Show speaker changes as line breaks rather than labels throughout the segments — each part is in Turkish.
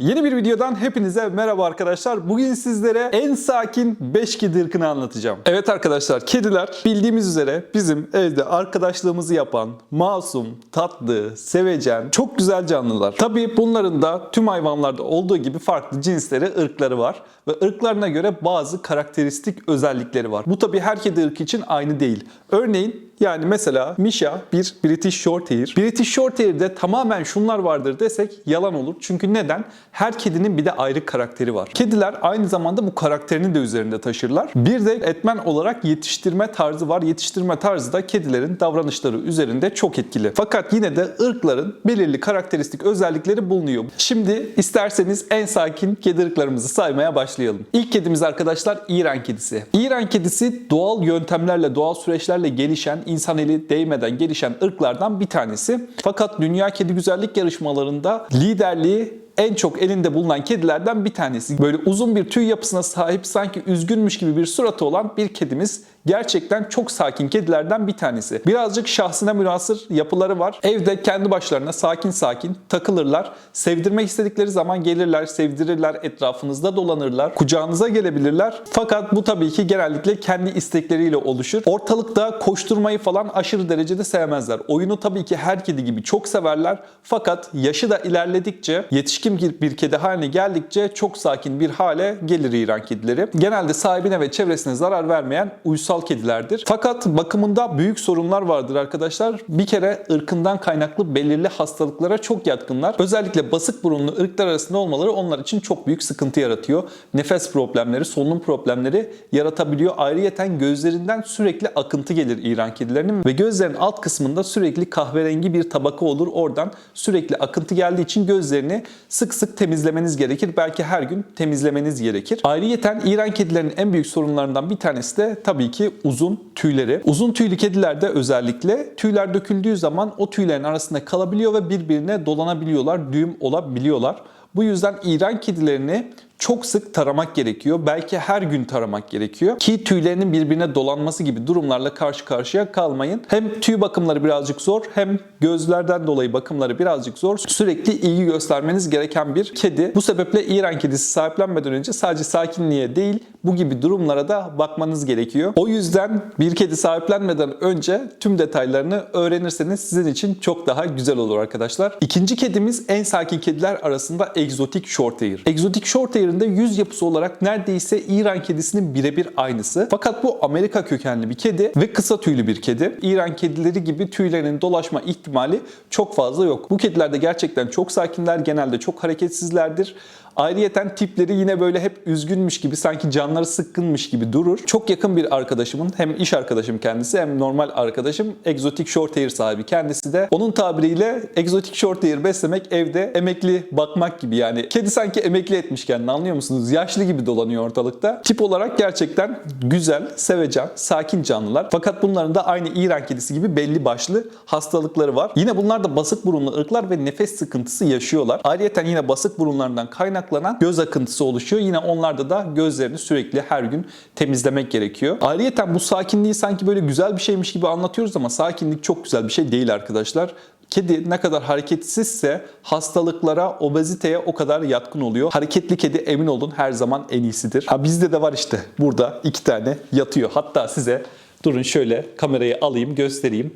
Yeni bir videodan hepinize merhaba arkadaşlar. Bugün sizlere en sakin 5 kedi ırkını anlatacağım. Evet arkadaşlar kediler bildiğimiz üzere bizim evde arkadaşlığımızı yapan, masum, tatlı, sevecen, çok güzel canlılar. Tabii bunların da tüm hayvanlarda olduğu gibi farklı cinsleri, ırkları var. Ve ırklarına göre bazı karakteristik özellikleri var. Bu tabii her kedi ırkı için aynı değil. Örneğin yani mesela Misha bir British Shorthair. British Shorthair'de tamamen şunlar vardır desek yalan olur. Çünkü neden? Her kedinin bir de ayrı karakteri var. Kediler aynı zamanda bu karakterini de üzerinde taşırlar. Bir de etmen olarak yetiştirme tarzı var. Yetiştirme tarzı da kedilerin davranışları üzerinde çok etkili. Fakat yine de ırkların belirli karakteristik özellikleri bulunuyor. Şimdi isterseniz en sakin kedi ırklarımızı saymaya başlayalım. İlk kedimiz arkadaşlar İran kedisi. İran kedisi doğal yöntemlerle, doğal süreçlerle gelişen, insan eli değmeden gelişen ırklardan bir tanesi. Fakat Dünya Kedi Güzellik Yarışmalarında liderliği en çok elinde bulunan kedilerden bir tanesi. Böyle uzun bir tüy yapısına sahip sanki üzgünmüş gibi bir suratı olan bir kedimiz. Gerçekten çok sakin kedilerden bir tanesi. Birazcık şahsına münasır yapıları var. Evde kendi başlarına sakin sakin takılırlar. Sevdirmek istedikleri zaman gelirler, sevdirirler, etrafınızda dolanırlar. Kucağınıza gelebilirler. Fakat bu tabii ki genellikle kendi istekleriyle oluşur. Ortalıkta koşturmayı falan aşırı derecede sevmezler. Oyunu tabii ki her kedi gibi çok severler. Fakat yaşı da ilerledikçe, yetişkin bir kedi haline geldikçe çok sakin bir hale gelir İran kedileri. Genelde sahibine ve çevresine zarar vermeyen uysal kedilerdir. Fakat bakımında büyük sorunlar vardır arkadaşlar. Bir kere ırkından kaynaklı belirli hastalıklara çok yatkınlar. Özellikle basık burunlu ırklar arasında olmaları onlar için çok büyük sıkıntı yaratıyor. Nefes problemleri, solunum problemleri yaratabiliyor. Ayrıyeten gözlerinden sürekli akıntı gelir İran kedilerinin ve gözlerin alt kısmında sürekli kahverengi bir tabaka olur. Oradan sürekli akıntı geldiği için gözlerini sık sık temizlemeniz gerekir. Belki her gün temizlemeniz gerekir. Ayrıyeten İran kedilerinin en büyük sorunlarından bir tanesi de tabii ki uzun tüyleri. Uzun tüylü kedilerde özellikle tüyler döküldüğü zaman o tüylerin arasında kalabiliyor ve birbirine dolanabiliyorlar, düğüm olabiliyorlar. Bu yüzden İran kedilerini çok sık taramak gerekiyor. Belki her gün taramak gerekiyor. Ki tüylerinin birbirine dolanması gibi durumlarla karşı karşıya kalmayın. Hem tüy bakımları birazcık zor hem gözlerden dolayı bakımları birazcık zor. Sürekli ilgi göstermeniz gereken bir kedi. Bu sebeple İran kedisi sahiplenmeden önce sadece sakinliğe değil bu gibi durumlara da bakmanız gerekiyor. O yüzden bir kedi sahiplenmeden önce tüm detaylarını öğrenirseniz sizin için çok daha güzel olur arkadaşlar. İkinci kedimiz en sakin kediler arasında egzotik shorthair. Egzotik shorthair üzerinde yüz yapısı olarak neredeyse İran kedisinin birebir aynısı. Fakat bu Amerika kökenli bir kedi ve kısa tüylü bir kedi. İran kedileri gibi tüylerinin dolaşma ihtimali çok fazla yok. Bu kediler de gerçekten çok sakinler, genelde çok hareketsizlerdir. Ayrıyeten tipleri yine böyle hep üzgünmüş gibi sanki canları sıkkınmış gibi durur. Çok yakın bir arkadaşımın hem iş arkadaşım kendisi hem normal arkadaşım egzotik shorthair sahibi kendisi de. Onun tabiriyle egzotik shorthair beslemek evde emekli bakmak gibi yani. Kedi sanki emekli etmiş kendini anlıyor musunuz? Yaşlı gibi dolanıyor ortalıkta. Tip olarak gerçekten güzel, sevecen, sakin canlılar. Fakat bunların da aynı İran kedisi gibi belli başlı hastalıkları var. Yine bunlar da basık burunlu ırklar ve nefes sıkıntısı yaşıyorlar. Ayrıyeten yine basık burunlarından kaynaklanan göz akıntısı oluşuyor. Yine onlarda da gözlerini sürekli her gün temizlemek gerekiyor. Ayrıyeten bu sakinliği sanki böyle güzel bir şeymiş gibi anlatıyoruz ama sakinlik çok güzel bir şey değil arkadaşlar. Kedi ne kadar hareketsizse hastalıklara, obeziteye o kadar yatkın oluyor. Hareketli kedi emin olun her zaman en iyisidir. Ha bizde de var işte burada iki tane yatıyor. Hatta size durun şöyle kamerayı alayım göstereyim.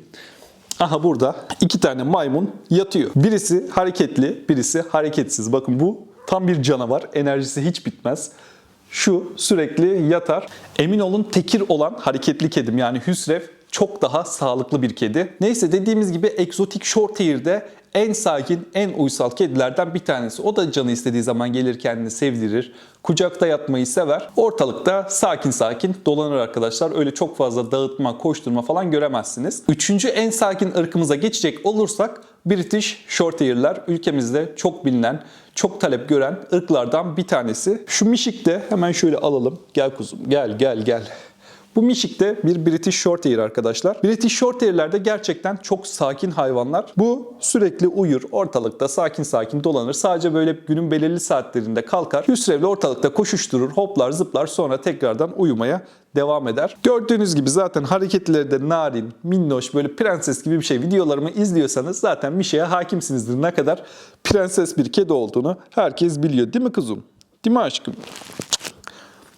Aha burada iki tane maymun yatıyor. Birisi hareketli, birisi hareketsiz. Bakın bu tam bir canavar. Enerjisi hiç bitmez. Şu sürekli yatar. Emin olun tekir olan hareketli kedim yani Hüsrev çok daha sağlıklı bir kedi. Neyse dediğimiz gibi egzotik shorthair'de en sakin, en uysal kedilerden bir tanesi. O da canı istediği zaman gelir kendini sevdirir. Kucakta yatmayı sever. Ortalıkta sakin sakin dolanır arkadaşlar. Öyle çok fazla dağıtma, koşturma falan göremezsiniz. Üçüncü en sakin ırkımıza geçecek olursak British Shorthair'ler ülkemizde çok bilinen, çok talep gören ırklardan bir tanesi. Şu mişik de hemen şöyle alalım. Gel kuzum, gel gel gel. Bu Mişik de bir British Shorthair arkadaşlar. British Shorthair'ler de gerçekten çok sakin hayvanlar. Bu sürekli uyur, ortalıkta sakin sakin dolanır. Sadece böyle günün belirli saatlerinde kalkar. Hüsrevle ortalıkta koşuşturur, hoplar, zıplar sonra tekrardan uyumaya devam eder. Gördüğünüz gibi zaten hareketleri de narin, minnoş, böyle prenses gibi bir şey. Videolarımı izliyorsanız zaten Mişe'ye hakimsinizdir. Ne kadar prenses bir kedi olduğunu herkes biliyor. Değil mi kızım? Değil mi aşkım?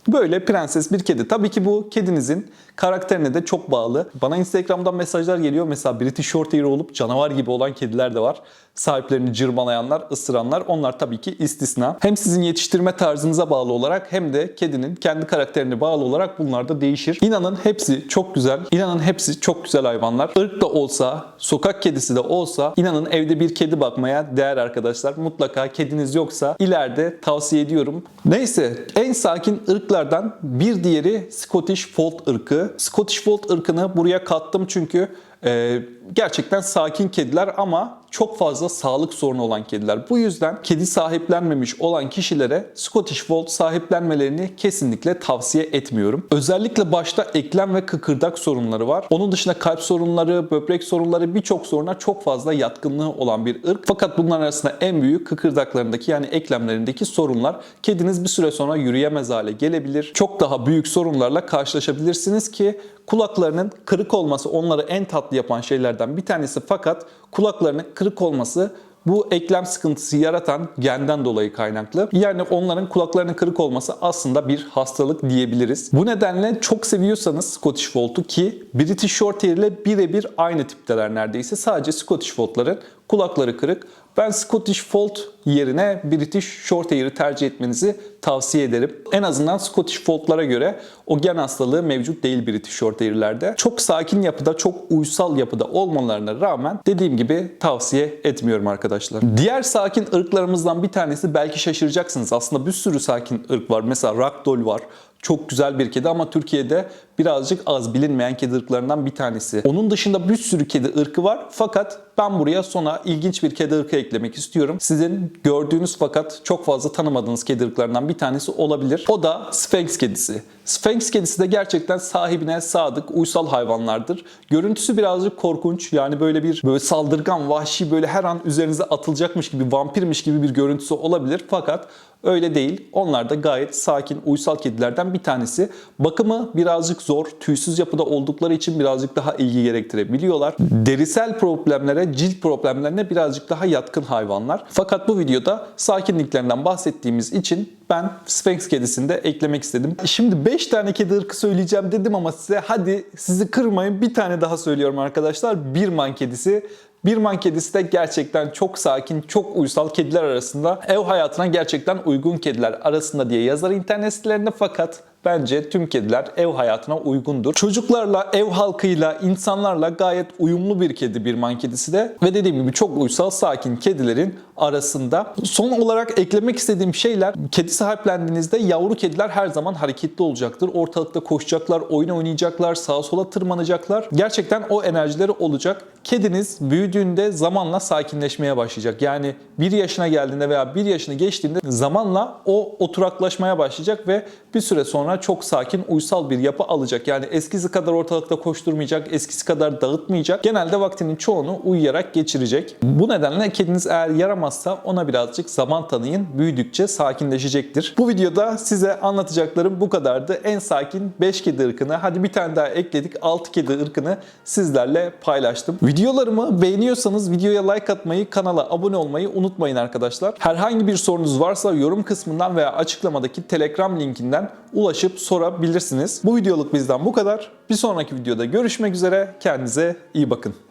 Böyle prenses bir kedi. Tabii ki bu kedinizin karakterine de çok bağlı. Bana Instagram'dan mesajlar geliyor. Mesela British Shorthair olup canavar gibi olan kediler de var. Sahiplerini cırmalayanlar, ısıranlar. Onlar tabii ki istisna. Hem sizin yetiştirme tarzınıza bağlı olarak hem de kedinin kendi karakterine bağlı olarak bunlar da değişir. İnanın hepsi çok güzel. İnanın hepsi çok güzel hayvanlar. Irk da olsa, sokak kedisi de olsa inanın evde bir kedi bakmaya değer arkadaşlar. Mutlaka kediniz yoksa ileride tavsiye ediyorum. Neyse en sakin ırklardan bir diğeri Scottish Fold ırkı. Scottish Fold ırkını buraya kattım çünkü e, gerçekten sakin kediler ama çok fazla sağlık sorunu olan kediler. Bu yüzden kedi sahiplenmemiş olan kişilere Scottish Fold sahiplenmelerini kesinlikle tavsiye etmiyorum. Özellikle başta eklem ve kıkırdak sorunları var. Onun dışında kalp sorunları, böbrek sorunları birçok soruna çok fazla yatkınlığı olan bir ırk. Fakat bunların arasında en büyük kıkırdaklarındaki yani eklemlerindeki sorunlar. Kediniz bir süre sonra yürüyemez hale gelebilir. Çok daha büyük sorunlarla karşılaşabilirsiniz ki kulaklarının kırık olması onları en tatlı yapan şeylerden bir tanesi fakat kulaklarının kırık olması bu eklem sıkıntısı yaratan genden dolayı kaynaklı. Yani onların kulaklarının kırık olması aslında bir hastalık diyebiliriz. Bu nedenle çok seviyorsanız Scottish Fold'u ki British Shorthair ile birebir aynı tipteler neredeyse. Sadece Scottish Fold'ların kulakları kırık. Ben Scottish Fold yerine British Shorthair'ı tercih etmenizi tavsiye ederim. En azından Scottish Fold'lara göre o gen hastalığı mevcut değil British Shorthair'lerde. Çok sakin yapıda, çok uysal yapıda olmalarına rağmen dediğim gibi tavsiye etmiyorum arkadaşlar. Diğer sakin ırklarımızdan bir tanesi belki şaşıracaksınız. Aslında bir sürü sakin ırk var. Mesela Ragdoll var. Çok güzel bir kedi ama Türkiye'de birazcık az bilinmeyen kedi ırklarından bir tanesi. Onun dışında bir sürü kedi ırkı var fakat ben buraya sona ilginç bir kedi ırkı eklemek istiyorum. Sizin gördüğünüz fakat çok fazla tanımadığınız kedi ırklarından bir tanesi olabilir. O da Sphinx kedisi. Sphinx kedisi de gerçekten sahibine sadık, uysal hayvanlardır. Görüntüsü birazcık korkunç. Yani böyle bir böyle saldırgan, vahşi, böyle her an üzerinize atılacakmış gibi, vampirmiş gibi bir görüntüsü olabilir. Fakat öyle değil. Onlar da gayet sakin, uysal kedilerden bir tanesi. Bakımı birazcık zor. Tüysüz yapıda oldukları için birazcık daha ilgi gerektirebiliyorlar. Derisel problemlere, cilt problemlerine birazcık daha yatkın hayvanlar. Fakat bu videoda sakinliklerinden bahsettiğimiz için ben Sphinx kedisini de eklemek istedim. Şimdi 5 tane kedi ırkı söyleyeceğim dedim ama size hadi sizi kırmayın bir tane daha söylüyorum arkadaşlar. Birman kedisi. Birman kedisi de gerçekten çok sakin, çok uysal kediler arasında ev hayatına gerçekten uygun kediler arasında diye yazar internet sitelerinde fakat bence tüm kediler ev hayatına uygundur. Çocuklarla, ev halkıyla, insanlarla gayet uyumlu bir kedi Birman kedisi de ve dediğim gibi çok uysal, sakin kedilerin arasında. Son olarak eklemek istediğim şeyler kedi sahiplendiğinizde yavru kediler her zaman hareketli olacaktır. Ortalıkta koşacaklar, oyun oynayacaklar, sağa sola tırmanacaklar. Gerçekten o enerjileri olacak. Kediniz büyüdüğünde zamanla sakinleşmeye başlayacak. Yani 1 yaşına geldiğinde veya 1 yaşını geçtiğinde zamanla o oturaklaşmaya başlayacak ve bir süre sonra çok sakin, uysal bir yapı alacak. Yani eskisi kadar ortalıkta koşturmayacak, eskisi kadar dağıtmayacak. Genelde vaktinin çoğunu uyuyarak geçirecek. Bu nedenle kediniz eğer yaramazsa ona birazcık zaman tanıyın. Büyüdükçe sakinleşecektir. Bu videoda size anlatacaklarım bu kadardı. En sakin 5 kedi ırkını, hadi bir tane daha ekledik 6 kedi ırkını sizlerle paylaştım. Videolarımı beğeniyorsanız videoya like atmayı, kanala abone olmayı unutmayın arkadaşlar. Herhangi bir sorunuz varsa yorum kısmından veya açıklamadaki Telegram linkinden ulaşıp sorabilirsiniz. Bu videoluk bizden bu kadar. Bir sonraki videoda görüşmek üzere. Kendinize iyi bakın.